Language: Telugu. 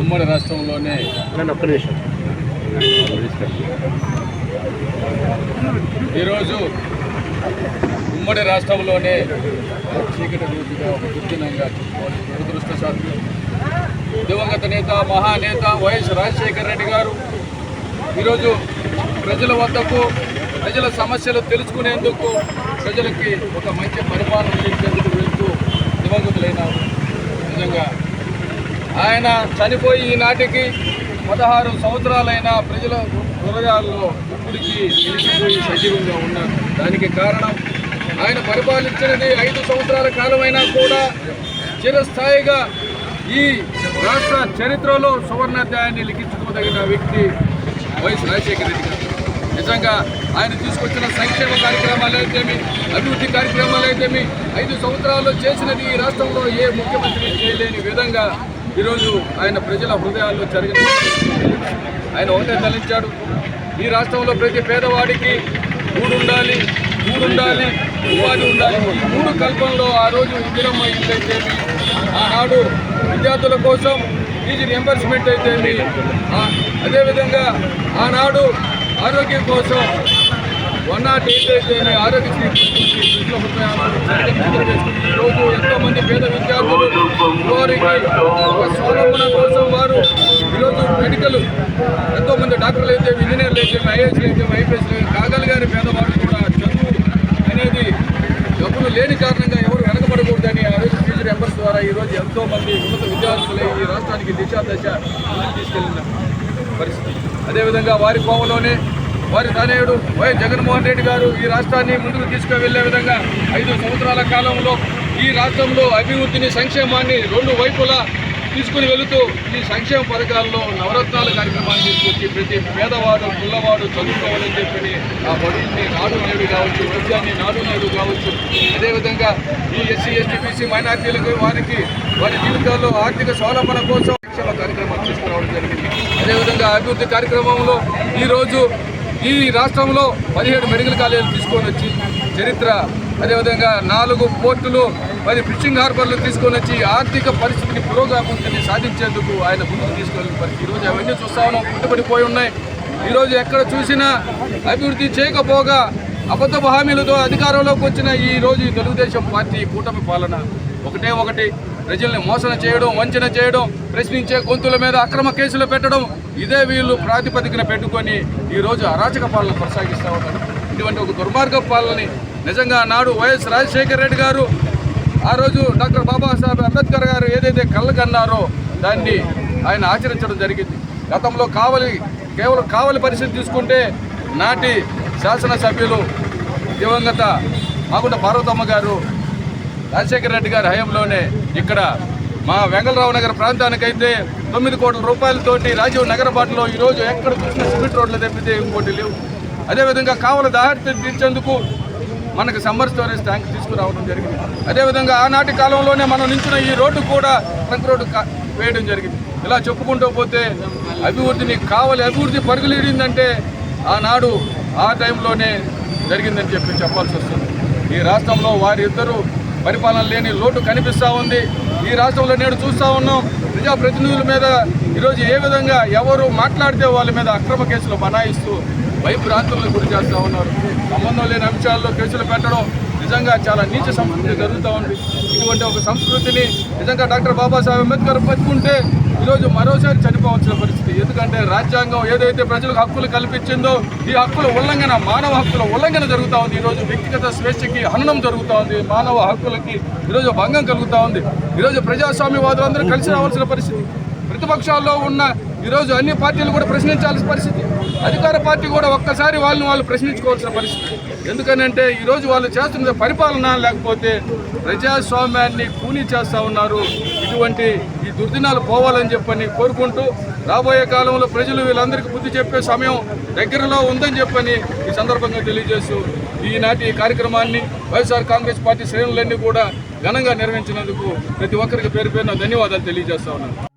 ఉమ్మడి రాష్ట్రంలోనే ఈరోజు ఉమ్మడి రాష్ట్రంలోనే చీకటి రోజుగా ఒక దుర్దినంగా దురదృష్టశాత్తు దివంగత నేత మహానేత వైఎస్ రాజశేఖర రెడ్డి గారు ఈరోజు ప్రజల వద్దకు ప్రజల సమస్యలు తెలుసుకునేందుకు ప్రజలకి ఒక మంచి పరిపాలన చేసేందుకు వెళ్తూ దివంగతులైనారు. నిజంగా ఆయన చనిపోయి ఈనాటికి పదహారు సంవత్సరాలైన ప్రజల హృదయాల్లో ఇప్పటికీ నిలిచిపోయి సజీవంగా ఉన్నారు. దానికి కారణం ఆయన పరిపాలించినది ఐదు సంవత్సరాల కాలమైనా కూడా చిరస్థాయిగా ఈ రాష్ట్ర చరిత్రలో సువర్ణాధ్యాయాన్ని లిఖించుకోదగిన వ్యక్తి వైఎస్ రాజశేఖర రెడ్డి గారు. నిజంగా ఆయన తీసుకొచ్చిన సంక్షేమ కార్యక్రమాలు అయితేమి అభివృద్ధి కార్యక్రమాలు అయితేమి ఐదు సంవత్సరాల్లో చేసినది ఈ రాష్ట్రంలో ఏ ముఖ్యమంత్రి చేయలేని విధంగా ఈరోజు ఆయన ప్రజల హృదయాల్లో జరిగిన ఆయన ఒకటే తలించాడు. ఈ రాష్ట్రంలో ప్రతి పేదవాడికి మూడు ఉండాలి ఊడు ఉండాలి ఉపాధి ఉండాలి. ఈ మూడు కల్పంలో ఆ రోజు ఇందిరమ్మ ఇల్లు అయితేమి ఆనాడు విద్యార్థుల కోసం ఫీజు రియంబర్స్మెంట్ అయితే అదేవిధంగా ఆనాడు ఆరోగ్యం కోసం వన్ నాట్ ఎయిట్ అయితే ఆరోగ్యశ్రీ ఈరోజు ఎంతోమంది పేద విద్యార్థులు వారికి ఒక కోసం వారు ఈరోజు మెడికల్ ఎంతోమంది డాక్టర్లు అయితే ఇంజనీర్లు అయితే ఐఏఎస్లు అయితే ఐపీఎస్లు కాగలిగాని పేదవాళ్ళు కూడా డబ్బులు లేని కారణంగా ఎవరు వెనకబడకూడదని ఆ రోజు ఫీజు రెంబర్స్ ద్వారా ఈరోజు ఎంతో మంది ఉన్నత విద్యార్థులే ఈ రాష్ట్రానికి దిశాదశ తీసుకెళ్ళిన పరిస్థితి. అదేవిధంగా వారి కోవలోనే వారి తనయుడు వై జగన్మోహన్ రెడ్డి గారు ఈ రాష్ట్రాన్ని ముందుకు తీసుకువెళ్ళే విధంగా ఐదు సంవత్సరాల కాలంలో ఈ రాష్ట్రంలో అభివృద్ధిని సంక్షేమాన్ని రెండు వైపులా తీసుకుని వెళుతూ ఈ సంక్షేమ పథకాల్లో నవరత్నాల కార్యక్రమాన్ని తీసుకొచ్చి ప్రతి పేదవాడు పిల్లవాడు చదువుకోవాలని చెప్పి ఆ బడుల్ని నాడు నేడు కావచ్చు విద్యాన్ని నాడు నేడు కావచ్చు. అదేవిధంగా ఈ ఎస్సీ ఎస్టీ బీసీ మైనార్టీలకు వారికి వారి జీవితాల్లో ఆర్థిక స్వావలంబన కోసం సంక్షేమ కార్యక్రమాలు తీసుకురావడం జరిగింది. అదేవిధంగా అభివృద్ధి కార్యక్రమంలో ఈరోజు ఈ రాష్ట్రంలో పదిహేడు మెడికల్ కాలేజీలు తీసుకొని వచ్చి చరిత్ర అదేవిధంగా నాలుగు పోర్టులు మరి ఫిషింగ్ హార్బర్లు తీసుకొని వచ్చి ఆర్థిక పరిస్థితిని పురోగతిని సాధించేందుకు ఆయన ముందుకు తీసుకెళ్ళిన పరిస్థితి. ఈరోజు అవన్నీ చూస్తా ఉన్నాం పుట్టుబడిపోయి ఉన్నాయి. ఈరోజు ఎక్కడ చూసినా అభివృద్ధి చేయకపోగా అబద్ధపు హామీలతో అధికారంలోకి వచ్చిన ఈ రోజు తెలుగుదేశం పార్టీ కూటమి పాలన ఒకటే ఒకటి. ప్రజల్ని మోసన చేయడం వంచన చేయడం ప్రశ్నించే గొంతుల మీద అక్రమ కేసులు పెట్టడం ఇదే వీళ్ళు ప్రాతిపదికన పెట్టుకొని ఈరోజు అరాచక పాలన కొనసాగిస్తూ ఉన్నారు. ఇటువంటి ఒక దుర్మార్గ పాలనని నిజంగా నాడు వైఎస్ రాజశేఖర రెడ్డి గారు ఆ రోజు డాక్టర్ బాబాసాహెబ్ అంబేద్కర్ గారు ఏదైతే కళ్ళకన్నారో దాన్ని ఆయన ఆచరించడం జరిగింది. గతంలో కావలి కేవలం కావలి పరిస్థితి తీసుకుంటే నాటి శాసనసభ్యులు దివంగత మాగుంట పార్వతమ్మ గారు రాజశేఖర రెడ్డి గారి హయాంలోనే ఇక్కడ మా వెంగళరావు నగర్ ప్రాంతానికైతే తొమ్మిది కోట్ల రూపాయలతోటి రాజీవ్ నగర బాటలో ఈరోజు ఎక్కడ చూసిన సిమెంట్ రోడ్లు తప్పితే ఇంకోటి లేవు. అదేవిధంగా కావల దాహర్తి తీర్చేందుకు మనకు సమ్మర్ స్టోరేజ్ ట్యాంక్ తీసుకురావడం జరిగింది. అదేవిధంగా ఆనాటి కాలంలోనే మనం నించిన ఈ రోడ్డు కూడా ట్రంక్ రోడ్డు వేయడం జరిగింది. ఇలా చెప్పుకుంటూ పోతే అభివృద్ధిని కావాలి అభివృద్ధి పరుగులీడిందంటే ఆనాడు ఆ టైంలోనే జరిగిందని చెప్పి చెప్పాల్సి వస్తుంది. ఈ రాష్ట్రంలో వారిద్దరూ పరిపాలన లేని లోటు కనిపిస్తూ ఉంది. ఈ రాష్ట్రంలో నేడు చూస్తూ ఉన్నాం. ప్రజాప్రతినిధుల మీద ఈరోజు ఏ విధంగా ఎవరు మాట్లాడితే వాళ్ళ మీద అక్రమ కేసులు బనాయిస్తూ భయభ్రాంతులను గురి చేస్తూ ఉన్నారు? సంబంధం లేని అంశాల్లో కేసులు పెట్టడం నిజంగా చాలా నీచ సంస్కృతి జరుగుతూ ఉంది. ఇటువంటి ఒక సంస్కృతిని నిజంగా డాక్టర్ బాబాసాహెబ్ అంబేద్కర్ పట్టుకుంటే ఈరోజు మరోసారి చనిపోవాల్సిన పరిస్థితి. ఎందుకంటే రాజ్యాంగం ఏదైతే ప్రజలకు హక్కులు కల్పించిందో ఈ హక్కుల ఉల్లంఘన మానవ హక్కుల ఉల్లంఘన జరుగుతూ ఉంది. ఈరోజు వ్యక్తిగత స్వేచ్ఛకి హననం జరుగుతూ ఉంది. మానవ హక్కులకి ఈరోజు భంగం కలుగుతూ ఉంది. ఈరోజు ప్రజాస్వామ్యవాదులందరూ కలిసి రావాల్సిన పరిస్థితి. ప్రతిపక్షాల్లో ఉన్న ఈరోజు అన్ని పార్టీలు కూడా ప్రశ్నించాల్సిన పరిస్థితి. అధికార పార్టీ కూడా ఒక్కసారి వాళ్ళని వాళ్ళు ప్రశ్నించుకోవాల్సిన పరిస్థితి. ఎందుకనంటే ఈరోజు వాళ్ళు చేస్తున్న పరిపాలన లేకపోతే ప్రజాస్వామ్యాన్ని కూనీ చేస్తూ ఉన్నారు. ఇటువంటి ఈ దుర్దినాలు పోవాలని చెప్పని కోరుకుంటూ రాబోయే కాలంలో ప్రజలు వీళ్ళందరికీ బుద్ధి చెప్పే సమయం దగ్గరలో ఉందని చెప్పని ఈ సందర్భంగా తెలియజేస్తూ ఈనాటి ఈ కార్యక్రమాన్ని వైఎస్ఆర్ కాంగ్రెస్ పార్టీ శ్రేణులన్నీ కూడా ఘనంగా నిర్వహించినందుకు ప్రతి ఒక్కరికి పేరు పేరున ధన్యవాదాలు తెలియజేస్తా ఉన్నాను.